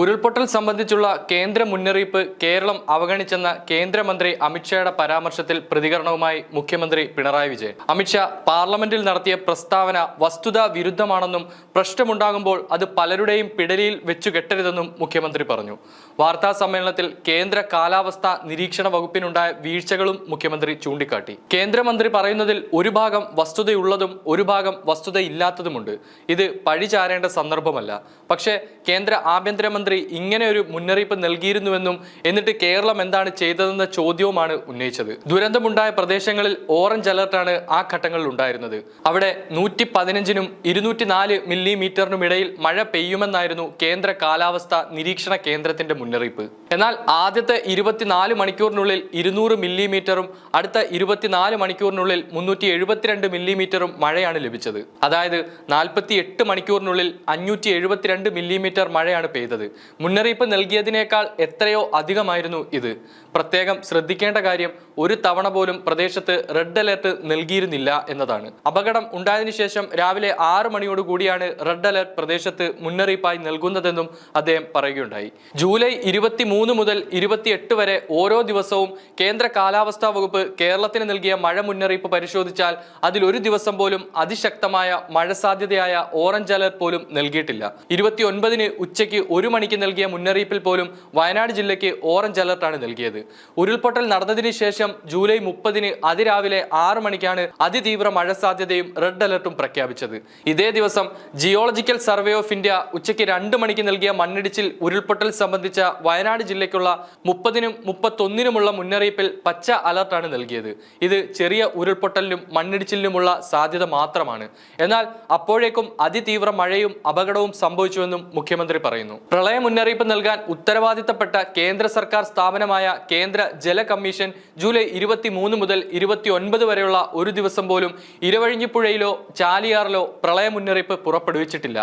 ഉരുൾപൊട്ടൽ സംബന്ധിച്ചുള്ള കേന്ദ്ര മുന്നറിയിപ്പ് കേരളം അവഗണിച്ചെന്ന കേന്ദ്രമന്ത്രി അമിത്ഷായുടെ പരാമർശത്തിൽ പ്രതികരണവുമായി മുഖ്യമന്ത്രി പിണറായി വിജയൻ. അമിത്ഷാ പാർലമെന്റിൽ നടത്തിയ പ്രസ്താവന വസ്തുതാ വിരുദ്ധമാണെന്നും പ്രശ്നമുണ്ടാകുമ്പോൾ അത് പലരുടെയും പിടലിയിൽ വെച്ചു കെട്ടരുതെന്നും മുഖ്യമന്ത്രി പറഞ്ഞു. വാർത്താ സമ്മേളനത്തിൽ കേന്ദ്ര കാലാവസ്ഥ നിരീക്ഷണ വകുപ്പിനുണ്ടായ വീഴ്ചകളും മുഖ്യമന്ത്രി ചൂണ്ടിക്കാട്ടി. കേന്ദ്രമന്ത്രി പറയുന്നതിൽ ഒരു ഭാഗം വസ്തുതയുള്ളതും ഒരു ഭാഗം വസ്തുതയില്ലാത്തതുമുണ്ട്. ഇത് പഴിചാരേണ്ട സന്ദർഭമല്ല. പക്ഷേ കേന്ദ്ര ആഭ്യന്തരമന്ത്രി ഇങ്ങനെ ഒരു മുന്നറിയിപ്പ് നൽകിയിരുന്നുവെന്നും എന്നിട്ട് കേരളം എന്താണ് ചെയ്തതെന്ന ചോദ്യവുമാണ് ഉന്നയിച്ചത്. ദുരന്തമുണ്ടായ പ്രദേശങ്ങളിൽ ഓറഞ്ച് അലർട്ടാണ് ആ ഘട്ടങ്ങളിൽ ഉണ്ടായിരുന്നത്. അവിടെ നൂറ്റി പതിനഞ്ചിനും ഇരുന്നൂറ്റി നാല് മില്ലിമീറ്ററിനും ഇടയിൽ മഴ പെയ്യുമെന്നായിരുന്നു കേന്ദ്ര കാലാവസ്ഥ നിരീക്ഷണ കേന്ദ്രത്തിന്റെ മുന്നറിയിപ്പ്. എന്നാൽ ആദ്യത്തെ ഇരുപത്തിനാല് മണിക്കൂറിനുള്ളിൽ ഇരുന്നൂറ് മില്ലിമീറ്ററും അടുത്ത ഇരുപത്തിനാല് മണിക്കൂറിനുള്ളിൽ മുന്നൂറ്റി എഴുപത്തിരണ്ട് മില്ലിമീറ്ററും മഴയാണ് ലഭിച്ചത്. അതായത് നാൽപ്പത്തി എട്ട് മണിക്കൂറിനുള്ളിൽ അഞ്ഞൂറ്റി എഴുപത്തിരണ്ട് മില്ലിമീറ്റർ മഴയാണ് പെയ്തത്. മുന്നറിയിപ്പ് നൽകിയതിനേക്കാൾ എത്രയോ അധികമായിരുന്നു ഇത്. പ്രത്യേകം ശ്രദ്ധിക്കേണ്ട കാര്യം ഒരു തവണ പോലും പ്രദേശത്ത് റെഡ് അലർട്ട് നൽകിയിരുന്നില്ല എന്നതാണ്. അപകടം ഉണ്ടായതിനു ശേഷം രാവിലെ ആറ് മണിയോട് കൂടിയാണ് റെഡ് അലർട്ട് പ്രദേശത്ത് മുന്നറിയിപ്പായി നൽകുന്നതെന്നും അദ്ദേഹം പറയുകയുണ്ടായി. ജൂലൈ ഇരുപത്തി മൂന്ന് മുതൽ ഇരുപത്തിയെട്ട് വരെ ഓരോ ദിവസവും കേന്ദ്ര കാലാവസ്ഥാ വകുപ്പ് കേരളത്തിന് നൽകിയ മഴ മുന്നറിയിപ്പ് പരിശോധിച്ചാൽ അതിൽ ഒരു ദിവസം പോലും അതിശക്തമായ മഴ സാധ്യതയായ ഓറഞ്ച് അലർട്ട് പോലും നൽകിയിട്ടില്ല. ഇരുപത്തി ഒൻപതിന് ഉച്ചയ്ക്ക് ഒരു മണിക്ക് നൽകിയ മുന്നറിയിപ്പിൽ പോലും വയനാട് ജില്ലയ്ക്ക് ഓറഞ്ച് അലർട്ടാണ് നൽകിയത്. ഉരുൾപൊട്ടൽ നടന്നതിന് ശേഷം ജൂലൈ മുപ്പതിന് അതിരാവിലെ ആറ് മണിക്കാണ് അതിതീവ്ര മഴ സാധ്യതയും റെഡ് അലർട്ടും പ്രഖ്യാപിച്ചത്. ഇതേ ദിവസം ജിയോളജിക്കൽ സർവേ ഓഫ് ഇന്ത്യ ഉച്ചയ്ക്ക് രണ്ട് മണിക്ക് നൽകിയ മണ്ണിടിച്ചിൽ ഉരുൾപൊട്ടൽ സംബന്ധിച്ച വയനാട് ജില്ലയ്ക്കുള്ള മുപ്പതിനും മുപ്പത്തൊന്നിനുമുള്ള മുന്നറിയിപ്പിൽ പച്ച അലർട്ടാണ് നൽകിയത്. ഇത് ചെറിയ ഉരുൾപൊട്ടലിനും മണ്ണിടിച്ചിലിനുമുള്ള സാധ്യത മാത്രമാണ്. എന്നാൽ അപ്പോഴേക്കും അതിതീവ്ര മഴയും അപകടവും സംഭവിച്ചുവെന്നും മുഖ്യമന്ത്രി പറയുന്നു. പ്രളയ മുന്നറിയിപ്പ് നൽകാൻ ഉത്തരവാദിത്തപ്പെട്ട കേന്ദ്ര സർക്കാർ സ്ഥാപനമായ കേന്ദ്ര ജല കമ്മീഷൻ ജൂലൈ ഇരുപത്തി മൂന്ന് മുതൽ ഇരുപത്തി ഒൻപത് വരെയുള്ള ഒരു ദിവസം പോലും ഇരവഴിഞ്ഞിപ്പുഴയിലോ ചാലിയാറിലോ പ്രളയ മുന്നറിയിപ്പ് പുറപ്പെടുവിച്ചിട്ടില്ല.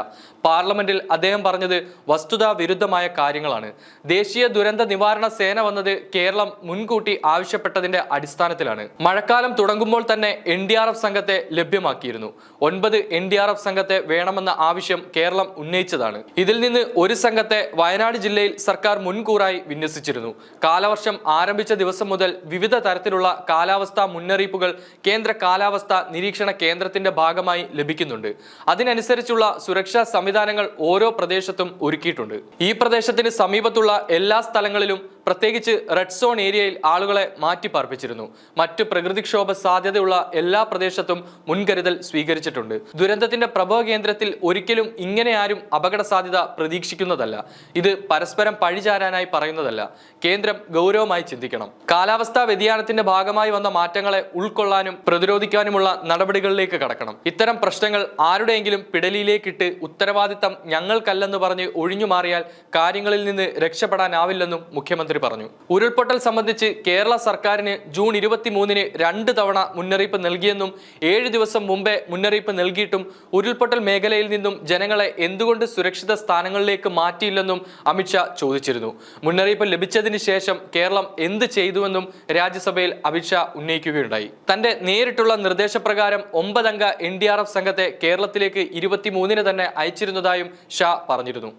പാർലമെന്റിൽ അദ്ദേഹം പറഞ്ഞത് വസ്തുതാ വിരുദ്ധമായ കാര്യങ്ങളാണ്. ദേശീയ ദുരന്ത നിവാരണ സേന വന്നത് കേരളം മുൻകൂട്ടി ആവശ്യപ്പെട്ടതിന്റെ അടിസ്ഥാനത്തിലാണ്. മഴക്കാലം തുടങ്ങുമ്പോൾ തന്നെ എൻ ഡി ആർ എഫ് സംഘത്തെ ലഭ്യമാക്കിയിരുന്നു. ഒൻപത് എൻ ഡി ആർ എഫ് സംഘത്തെ വേണമെന്ന ആവശ്യം കേരളം ഉന്നയിച്ചതാണ്. ഇതിൽ നിന്ന് ഒരു സംഘത്തെ വയനാട് ജില്ലയിൽ സർക്കാർ മുൻകൂറായി വിന്യസിച്ചിരുന്നു. കാലവർഷം ആരംഭിച്ച ദിവസം മുതൽ വിവിധ തരത്തിലുള്ള കാലാവസ്ഥാ മുന്നറിയിപ്പുകൾ കേന്ദ്ര കാലാവസ്ഥ നിരീക്ഷണ കേന്ദ്രത്തിന്റെ ഭാഗമായി ലഭിക്കുന്നുണ്ട്. അതിനനുസരിച്ചുള്ള സുരക്ഷാ സംവിധാനങ്ങൾ ഓരോ പ്രദേശത്തും ഒരുക്കിയിട്ടുണ്ട്. ഈ പ്രദേശത്തിന് സമീപത്തുള്ള എല്ലാ സ്ഥലങ്ങളിലും പ്രത്യേകിച്ച് റെഡ് സോൺ ഏരിയയിൽ ആളുകളെ മാറ്റിപ്പാർപ്പിച്ചിരുന്നു. മറ്റ് പ്രകൃതിക്ഷോഭ സാധ്യതയുള്ള എല്ലാ പ്രദേശത്തും മുൻകരുതൽ സ്വീകരിച്ചിട്ടുണ്ട്. ദുരന്തത്തിന്റെ പ്രഭവ കേന്ദ്രത്തിൽ ഒരിക്കലും ഇങ്ങനെ ആരും അപകട സാധ്യത പ്രതീക്ഷിക്കുന്നതല്ല. ഇത് പരസ്പരം പഴിചാരാനായി പറയുന്നതല്ല. കേന്ദ്രം ഗൗരവമായി ചിന്തിക്കണം. കാലാവസ്ഥാ വ്യതിയാനത്തിന്റെ ഭാഗമായി വന്ന മാറ്റങ്ങളെ ഉൾക്കൊള്ളാനും പ്രതിരോധിക്കാനുമുള്ള നടപടികളിലേക്ക് കടക്കണം. ഇത്തരം പ്രശ്നങ്ങൾ ആരുടെയെങ്കിലും പിടലിയിലേക്കിട്ട് ഉത്തരവാദിത്തം ഞങ്ങൾക്കല്ലെന്ന് പറഞ്ഞ് ഒഴിഞ്ഞു മാറിയാൽ കാര്യങ്ങളിൽ നിന്ന് രക്ഷപ്പെടാനാവില്ലെന്നും മുഖ്യമന്ത്രി പറഞ്ഞു. ഉരുൾപൊട്ടൽ സംബന്ധിച്ച് കേരള സർക്കാരിന് ജൂൺ ഇരുപത്തിമൂന്നിന് രണ്ട് തവണ മുന്നറിയിപ്പ് നൽകിയെന്നും ഏഴ് ദിവസം മുമ്പേ മുന്നറിയിപ്പ് നൽകിയിട്ടും ഉരുൾപൊട്ടൽ മേഖലയിൽ നിന്നും ജനങ്ങളെ എന്തുകൊണ്ട് സുരക്ഷിത സ്ഥാനങ്ങളിലേക്ക് മാറ്റിയില്ലെന്നും അമിത്ഷാ ചോദിച്ചിരുന്നു. മുന്നറിയിപ്പ് ലഭിച്ചതിന് ശേഷം കേരളം എന്ത് ചെയ്തുവെന്നും രാജ്യസഭയിൽ അമിത്ഷാ ഉന്നയിക്കുകയുണ്ടായി. തന്റെ നേരിട്ടുള്ള നിർദ്ദേശപ്രകാരം ഒമ്പതംഗ എൻ ഡി ആർ എഫ് സംഘത്തെ കേരളത്തിലേക്ക് ഇരുപത്തിമൂന്നിന് തന്നെ അയച്ചിരുന്നതായും ഷാ പറഞ്ഞിരുന്നു.